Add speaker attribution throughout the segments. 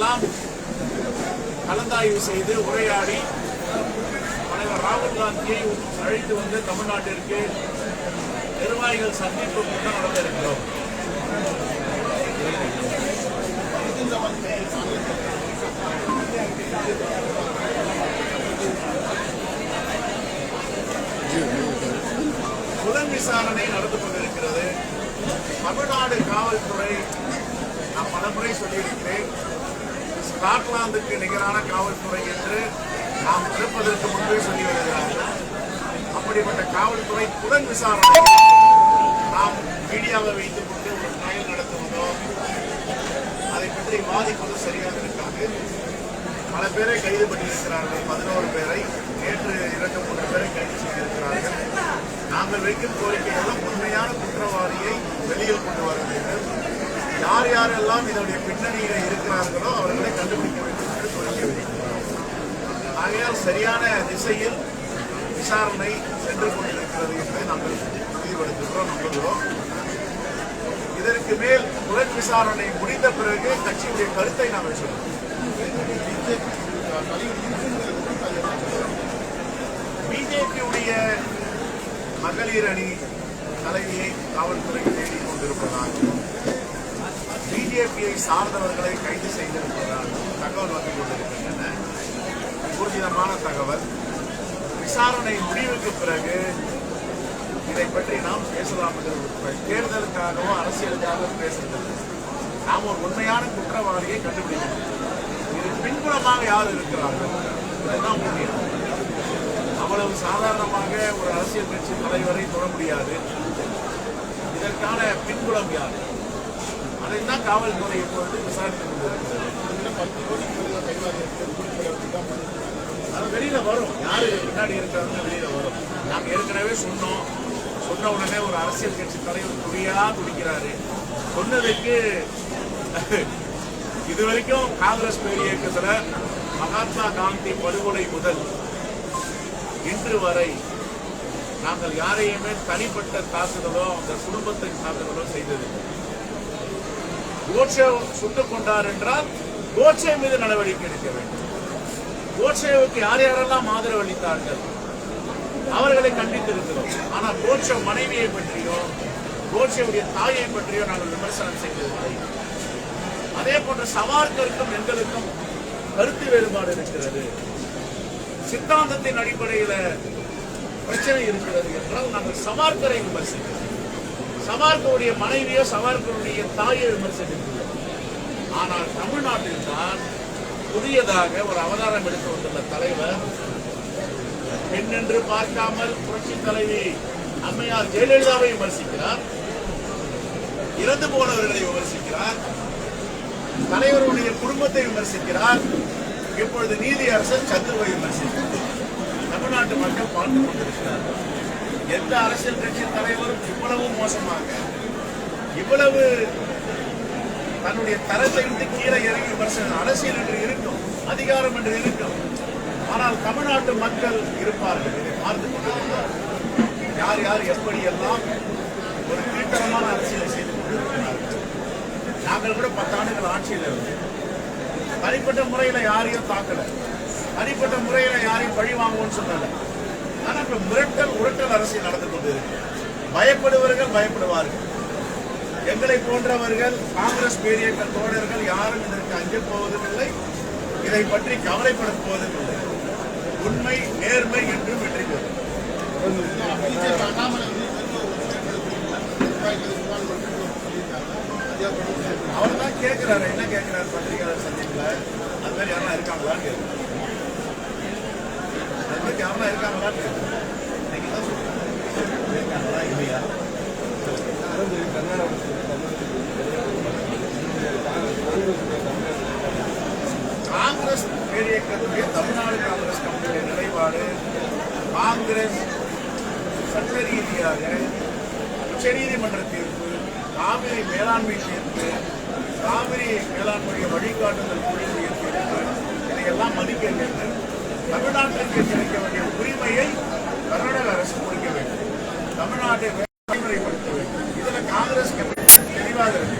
Speaker 1: எல்லாம் கலந்தாய்வு செய்து உரையாடி தலைவர் ராகுல் காந்தியை அழைத்து வந்து தமிழ்நாட்டிற்கு நிர்வாகிகள் சந்திப்பு கூட்டம் நடந்திருக்கிறோம். புலன் விசாரணை நடந்து கொண்டிருக்கிறது. தமிழ்நாடு காவல்துறை நான் பலமுறை சொல்லியிருக்கிறேன். ஸ்காட்லாந்துக்கு நிகரான காவல்துறை என்று நாம் இருப்பதற்கு முன்பே சொல்லி வருகிறார்கள் அப்படிப்பட்ட காவல்துறை புலன் விசாரணை நாம் மீடியாவை வைத்துக் கொண்டு ஒரு ட்ரையல் நடத்துவதோ அதை பற்றி விவாதிப்பது சரியாக இருக்காது. பல பேரை கைது பண்ணியிருக்கிறார்கள். பதினோரு பேரை நேற்று இரண்டு மூன்று பேரை கைது செய்திருக்கிறார்கள். நாங்கள் வைக்கும் கோரிக்கை எல்லாம் உண்மையான குற்றவாளியை வெளியில் கொண்டு வர வேண்டும். யார் யாரெல்லாம் இதனுடைய பின்னணியில இருக்கிறார்களோ அவர்களை கண்டுபிடிக்க வேண்டும் என்று சொல்லி ஆகையால் சரியான திசையில் விசாரணை சென்று கொண்டிருக்கிறது என்பதை நாங்கள் உறுதிப்படுத்துகிறோம் நம்புகிறோம். இதற்கு மேல் புலன் விசாரணை முடிந்த பிறகு கட்சியுடைய கருத்தை நாங்கள் சொல்லுவோம். பிஜேபியுடைய மகளிர் அணி தலைவியை காவல்துறை தேடிக் கொண்டிருப்பதாகவும் பிஜேபியை சார்ந்தவர்களை கைது செய்திருப்பதாக தகவல் வந்து கொண்டிருக்கின்றன. ஊர்ஜிதமான தகவல். விசாரணை முடிவுக்கு பிறகு இதை பற்றி நாம் பேசலாம் என்று அரசியலுக்காகவும் தேர்தலுக்காகவோ பேசுகிறது. நாம் ஒரு உண்மையான குற்றவாளியை கண்டுபிடிக்கணும். இது பின்புலமாக யார் இருக்கிறார்கள்? இதுதான் முக்கியம் அவ்வளவு சாதாரணமாக ஒரு அரசியல் கட்சி தலைவரை தொட முடியாது. இதற்கான பின்புலம் யார்? அதைத்தான் காவல்துறை இப்போ வந்து விசாரித்து அது வெளியில வரும். யாரு பின்னாடி இருக்காருன்னு வெளியில வரும். நாங்க ஏற்கனவே சொன்னோம். சொன்ன உடனே ஒரு அரசியல் கட்சி தலைவர் துடியா துடிக்கிறாரு. சொன்னதுக்கு இது வரைக்கும் காங்கிரஸ் பேர் இயக்கத்துல மகாத்மா காந்தி படுகொலை முதல் இன்று வரை நாங்கள் யாரையுமே தனிப்பட்ட தாக்குதலோ அந்த குடும்பத்தை தாக்குதலோ செய்ததில்லை. கோட்சே சுட்டுக் கொண்டார் என்றால் கோட்சே மீது நடவடிக்கை எடுக்க வேண்டும். கோட்சேவுக்கு யார் யாரெல்லாம் ஆதரவு அளித்தார்கள் அவர்களை கண்டித்திருக்கிறோம். ஆனால் கோட்சே மனைவியை பற்றியோ கோட்சேவுடைய தாயை பற்றியோ நாங்கள் விமர்சனம் செய்ததில்லை அதே போன்ற சவார்கருக்கும் எங்களுக்கும் கருத்து வேறுபாடு இருக்கிறது. சித்தாந்தத்தின் அடிப்படையில் பிரச்சனை இருக்கிறது என்றால் நாங்கள் சவார்கரை விமர்சிக்கிறோம். சவார்கருடைய மனைவியோ சவார்கருடைய தாயோ விமர்சித்திருக்கிறது ஆனால் தமிழ்நாட்டில் தான் புதியதாக ஒரு அவதாரம் எடுத்து வந்துள்ள தலைவர் பெண்ணென்று பார்க்காமல் புரட்சி தலைவி அம்மையார் ஜெயலலிதாவை விமர்சிக்கிறார் இறந்து போனவர்களை விமர்சிக்கிறார் தலைவருடைய குடும்பத்தை விமர்சிக்கிறார் இப்பொழுது நீதி அரசர் சந்துருவை விமர்சிக்கிறார். தமிழ்நாட்டு மக்கள் பார்த்து கொண்டிருக்கிறார்கள். எந்த அரசியல் கட்சி தலைவரும் இவ்வளவு மோசமாக இவ்வளவு தன்னுடைய தரத்தை விட்டு கீழே இறங்கி விமர்சனம் அரசியல் என்று இருக்கும் அதிகாரம் என்று இருக்கும். ஆனால் தமிழ்நாட்டு மக்கள் இருப்பார்கள் இதை பார்த்து கொண்டிருக்கிறார்கள் யார் யார் எப்படி எல்லாம் ஒரு கீழ்த்தரமான அரசியலை செய்து கொண்டிருக்கிறார்கள். நாங்கள் கூட பத்தாண்டுகள் ஆட்சியில் இருந்தோம். தனிப்பட்ட முறையில யாரையும் தாக்கல. தனிப்பட்ட முறையில யாரையும் பழி வாங்குவோம்னு சொன்னாங்க. ஆனா இப்ப மிரட்டல் அரசியல் நடந்து கொண்டு பயப்படுவர்கள் பயப்படுவார்கள். எங்களை போன்றவர்கள் காங்கிரஸ் பேரியக்க தோழர்கள் யாரும் இதற்கு அஞ்சப் போவதும் இல்லை இதை பற்றி கவலைப்பட போவதும் இல்லை உண்மை நேர்மை என்றும் வெற்றி பெறும் அவர் தான் கேட்கிறாரு. என்ன கேட்கிறாரு? பத்திரிகையாளர் சந்திப்புல. அது மாதிரி யாரெல்லாம் இருக்காங்களான்னு கேட்கிறார் அது மாதிரி யாரெல்லாம் இருக்காங்களான்னு கேட்கிறார் காங்கிரஸ் பேரியக்கத்துடைய தமிழ்நாடு காங்கிரஸ் கமிட்டியுடைய நிலைப்பாடு காங்கிரஸ் சட்ட ரீதியாக உச்சநீதிமன்ற தீர்ப்பு காவிரி மேலாண்மை தீர்ப்பு காவிரி மேலாண்மையை வழிகாட்டுதல் குழுவுடைய தீர்ப்பு இதையெல்லாம் மதிக்க வேண்டும் தமிழ்நாட்டிற்கு கிடைக்க வேண்டிய உரிமையை கர்நாடக அரசு முடிக்க வேண்டும். தமிழ்நாட்டை நடைமுறைப்படுத்த இதில் காங்கிரஸ் தெளிவாக இருக்கு.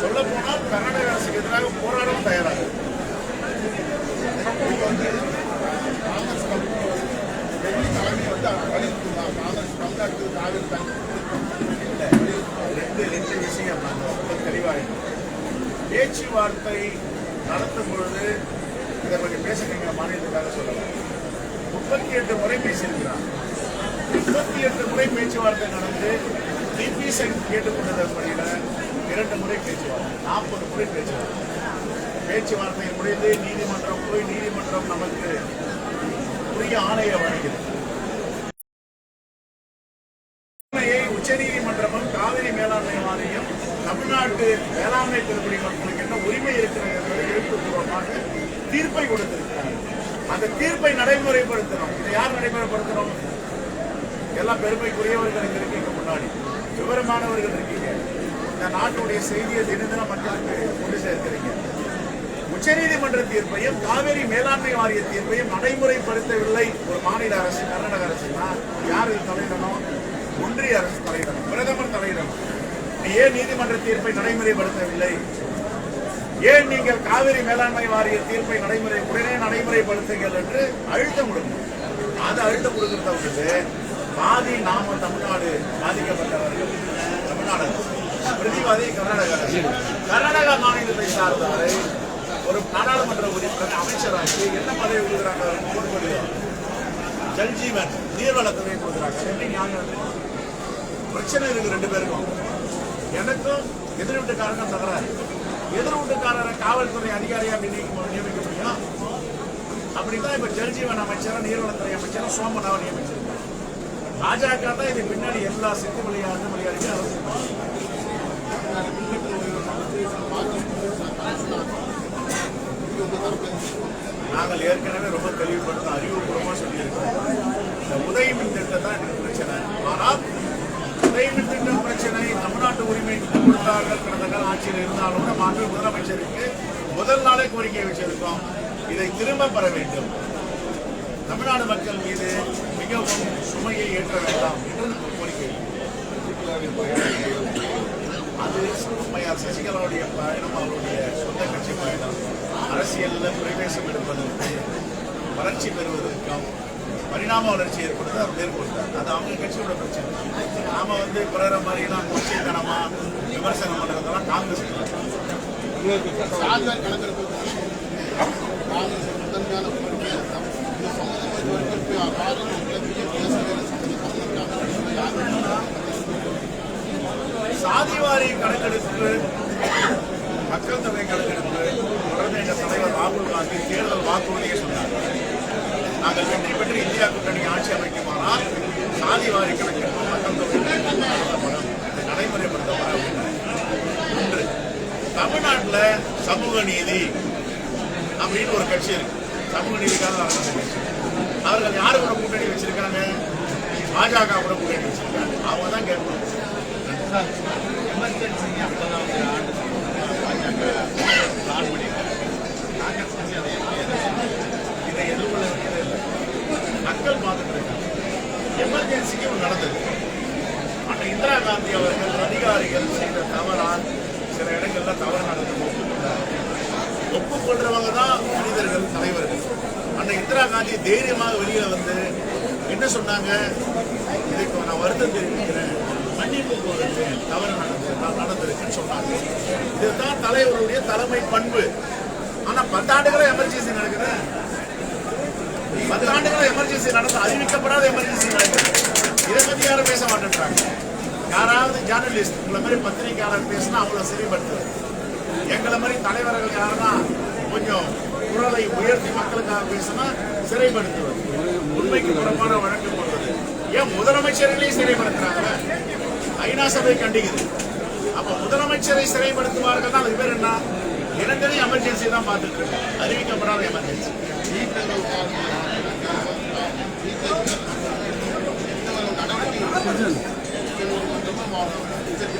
Speaker 1: சொல்ல போனால் கர்நாடக அரசுக்கு எதிராக போராடவும் தயாராக காங்கிரஸ் டெல்லி தலைமை வந்து வலியுறுத்துதான் காங்கிரஸ் தமிழ்நாட்டுக்கு காங்கிரஸ் ரெண்டு ரெண்டு விஷயம் நாங்கள் தெளிவாக பேச்சுவார்த்தை நடத்தும் பொழுது இதை பற்றி பேசுகிறீங்க மாநிலத்துக்காக சொல்லலாம். முப்பத்தி எட்டு முறை பேசியிருக்கிறார். முப்பத்தி எட்டு முறை பேச்சுவார்த்தை நடந்து டிபிஎஸ் கேட்டுக்கொண்டதன்படியில இரண்டு முறை பேச்சுவார்த்தை நாற்பது முறை பேச்சுவார்த்தை. பேச்சுவார்த்தை முடிந்து நீதிமன்றம் போய் நீதிமன்றம் நமக்கு உரிய ஆணையை வழங்கியது. உண்மையை உச்சநீதிமன்றமும் காவிரி மேலாண்மை வாரியம் தமிழ்நாட்டு வேளாண்மை பெருங்குடி மக்களுக்கு என்ன உரிமை இருக்கிறது என்பதை எழுத்துப்பூர்வமாக தீர்ப்பை கொடுத்திருக்கிறார்கள். அந்த தீர்ப்பை நடைமுறைப்படுத்தணும். இதை யார் நடைமுறைப்படுத்தணும்? எல்லாம் பெருமைக்குரியவர்கள் இங்க இருக்கீங்க முன்னாடி. விவரமானவர்கள் இருக்கீங்க. இந்த நாட்டுடைய செய்தியை தினம் மக்களுக்கு கொண்டு சேர்க்கிறீங்க. உச்சநீதிமன்ற தீர்ப்பையும் காவிரி மேலாண்மை வாரிய தீர்ப்பையும் நடைமுறைப்படுத்தவில்லை ஒரு மாநில அரசு கர்நாடக அரசுனா யார் இது தலையிடணும்? ஒன்றிய அரசு தலையிடணும். பிரதமர் தலையிடணும். நீ ஏன் நீதிமன்ற தீர்ப்பை நடைமுறைப்படுத்தவில்லை? ஏன் நீங்கள் காவிரி மேலாண்மை வாரிய தீர்ப்பை நடைமுறை உடனே நடைமுறைப்படுத்துங்கள் என்று அழுத்தம் கொடுக்கணும். அது அழுத்தம் கொடுக்கிறத விட்டுட்டு பாதி நாம தமிழ்நாடு பாதிக்கப்பட்டவர்கள் தமிழ்நாடு. பிரதிவாதி கர்நாடகா கர்நாடகா மாநிலத்தை சார்ந்தவரை ஒரு நாடாளுமன்ற உறுப்பினர் அமைச்சராகி என்ன பதவி கொடுக்குறாங்க? அவருக்கு ஜல்ஜீவன் நீர்வளத்துறை கொடுக்குறாங்க. எப்படி நியாயம்? பிரச்சனை இருக்கு ரெண்டு பேருக்கும். எனக்கும் எதிர்விட்டு காரணம் தகராறு. எதிர்வீட்டுக்காரரை காவல்துறை அதிகாரியா நியமிக்க முடியும் அப்படிதான் இப்ப ஜல்ஜீவன் அமைச்சரும் நீர்வளத்துறை அமைச்சரும் சோமனாவை நியமிச்சிருக்காங்க. பாஜக தான் இது பின்னாடி எல்லா சித்து விளையாட்டு விளையாடியும் நாங்கள் ஏற்கனவே ரொம்ப தெளிவுபடுத்த அறிவுபூர்வமா சொல்லியிருக்கோம். இந்த உதயமின் திட்டம் தான் எனக்கு பிரச்சனை. ஆனால் உதய பிரச்சனை தமிழ்நாட்டு உரிமை கொடுத்தார்கள் கடந்த கால ஆட்சியில் இருந்தாலும் மாநில முதலமைச்சருக்கு முதல் நாளே கோரிக்கை வச்சிருக்கோம். இதை திரும்ப பெற வேண்டும். தமிழ்நாடு மக்கள் மீது மிகவும் சுமையை ஏற்ற வேண்டாம் என்று நம்ம கோரிக்கை அது அம்மையார் சசிகலாவுடைய பயணம் அவருடைய சொந்த கட்சி பயணம். அரசியலில் பிரவேசம் எடுப்பதற்கு வளர்ச்சி பெறுவதற்கும் பரிணாம வளர்ச்சி ஏற்படுத்த அவர் மேற்கொண்டார் அது அவங்க கட்சியோட பிரச்சனை. நாம வந்து பிறர மாதிரிலாம் கொச்சைத்தனமா விமர்சனம் பண்றதெல்லாம் காங்கிரஸ்
Speaker 2: கணக்கெடுப்பு காங்கிரஸ் முதன்மையான கோரிக்கை. இது சம்பந்தமா இது வரைக்கும் பாராளுமன்றத்தில் பிஜேபி
Speaker 1: சாதிவாரி கணக்கெடுப்பு மக்கள் தொகை கணக்கெடுப்பு தொடர்ந்து எங்கள் தலைவர் ராகுல் காந்தி தேர்தல் வாக்குறுதியை சொன்னார். நாங்கள் வெற்றி பெற்று இந்தியா கூட்டணி ஆட்சி அமைக்குமானால் சாதிவாரி கணக்கெடுப்பு மக்கள் தொகை கணக்கெடுப்பு ஒன்று தமிழ்நாட்டில் சமூக நீதி அப்படின்னு ஒரு கட்சி இருக்கு. சமூக நீதிக்காக கட்சி. அவர்கள் யாரு கூட கூட்டணி வச்சிருக்காங்க? பாஜக கூட கூட்டணி வச்சிருக்காங்க. அவங்க தான் கேட்கணும் எமர்ஜென்சி ஐம்பதாவது ஆண்டு பாஜக பிளான் பண்ணியிருக்காங்க காங்கிரஸ் கட்சி அதை இதை எதிர்கொள்ள வேண்டியதே இல்லை மக்கள் பார்த்துட்டு இருக்காங்க எமர்ஜென்சிக்கு ஒன்று நடந்தது அண்ணா இந்திரா காந்தி அவர்கள் அதிகாரிகள் செய்த தவறால் சில இடங்கள்ல தவறு நடந்து ஒப்புக்கொண்டார் ஒப்புக்கொள்றவங்க தான் மனிதர்கள் தலைவர்கள் அண்ணா இந்திரா காந்தி தைரியமாக வெளியில வந்து என்ன சொன்னாங்க? இதுக்கு நான் வருத்தம் தெரிவிக்கிறேன். மன்னிப்பு கோருகிறேன் தவறு நடந்து நடந்திருக்குன்னு சொன்னாங்க. இதுதான் தலைவருடைய தலைமை பண்பு. ஆனா பத்தாண்டுகளா எமர்ஜென்சி நடக்குது. பத்தாண்டுகளா எமர்ஜென்சி நடந்து அறிவிக்கப்படாத எமர்ஜென்சி நடக்குது. இதை பத்தி யாரும் பேச மாட்டேன்றாங்க. யாராவது ஜேர்னலிஸ்ட் உங்களை மாதிரி பத்திரிகையாளர் பேசினா அவ்வளவு சிறுபட்டு எங்களை மாதிரி தலைவர்கள் யாருன்னா கொஞ்சம் குரலை உயர்த்தி மக்களுக்காக பேசினா சிறைப்படுத்துவது. உண்மைக்கு புறம்பான வழக்கு போடுவது. ஏன் முதலமைச்சர்களையும் சிறைப்படுத்துறாங்க? ஐநா சபை கண்டிக்குது. அப்ப முதலமைச்சரை சிறைப்படுத்துவார்கள் அது பேர் என்ன? தினந்தனி எமர்ஜென்சி தான் பார்த்துட்டு இருக்கு அறிவிக்கப்படாத எமர்ஜென்சி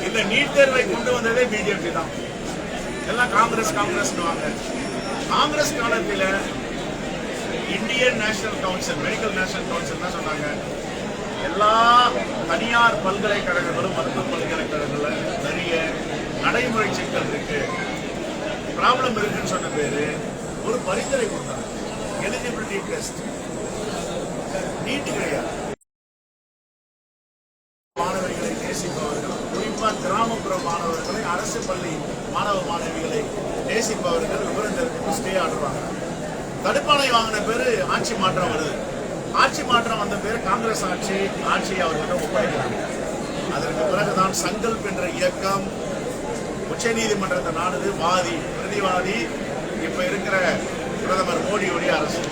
Speaker 1: இல்ல நீட் தேர்வை கொண்டு வந்ததே பிஜேபி தான். எல்லாம் காங்கிரஸ் காங்கிரஸ் காங்கிரஸ் காலத்தில் Indian national council medical national council தான் சொன்னாங்க? எல்லா தனியார் பல்கலைக்கழகங்களும் மருத்துவ பல்கலைக்கழகங்களில் நிறைய நடைமுறை சிக்கல் இருக்கு. ப்ராப்ளம் இருக்குன்னு சொன்ன பேரு ஒரு பரிந்துரை கொடுத்தாங்க. எலிஜிபிலிட்டி டெஸ்ட் நீட்டு கிடையாது. பள்ளி மாணவ மாணவிகளை நேசிப்பவர்கள் விவரம் தெரிஞ்சுட்டு ஸ்டே ஆடுறாங்க தடுப்பாணை வாங்கின பேரு ஆட்சி மாற்றம் வருது. ஆட்சி மாற்றம் வந்த பேர் காங்கிரஸ் ஆட்சி ஆட்சியை அவர்களிடம் ஒப்படைக்கிறாங்க. அதற்கு பிறகுதான் சங்கல்ப் என்ற இயக்கம் உச்சநீதிமன்றத்தை நாடுது வாதி பிரதிவாதி இப்ப இருக்கிற பிரதமர் மோடியுடைய அரசு.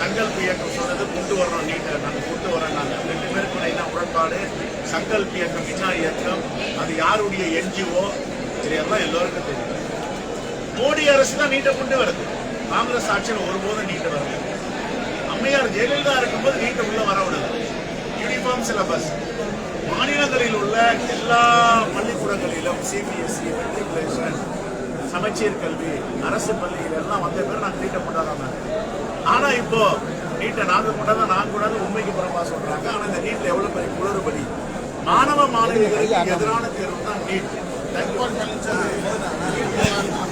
Speaker 1: சங்கல்ப் இயக்கம் சொன்னது கொண்டு வரணும் நீட்டை நாங்கள் கொண்டு வரோம் நாங்கள் ரெண்டு பேருக்குள்ள என்ன உடன்பாடு சங்கல்ப் இயக்கம் விஜா இயக்கம் அது யாருடைய என்ஜிஓ? இதெல்லாம் எல்லோருக்கும் தெரியும். மோடி அரசு தான் நீட்டை கொண்டு வருது. காங்கிரஸ் ஆட்சியில் ஒருபோதும் நீட்டு வரல. அம்மையார் ஜெயலலிதா இருக்கும்போது நீட்டை உள்ள வர விடுது யூனிஃபார்ம் சிலபஸ் மாநிலங்களில் உள்ள எல்லா பள்ளிக்கூடங்களிலும் சிபிஎஸ்சி மெட்ரிகுலேஷன் சமச்சீர் கல்வி அரசு பள்ளிகள் எல்லாம் வந்த பேர் நாங்கள் நீட்டை கொண்டாடாம ஆனா இப்போ நீட்டை நாங்கள் கொண்டாட நாங்க கூடாது உண்மைக்கு புறமா சொல்றாங்க. ஆனா இந்த நீட்ல எவ்வளவு பெரிய குளறுபடி? மாணவ மாணவிகளுக்கு எதிரான தேர்வு தான் நீட்.
Speaker 2: 来，过来，过来，过来。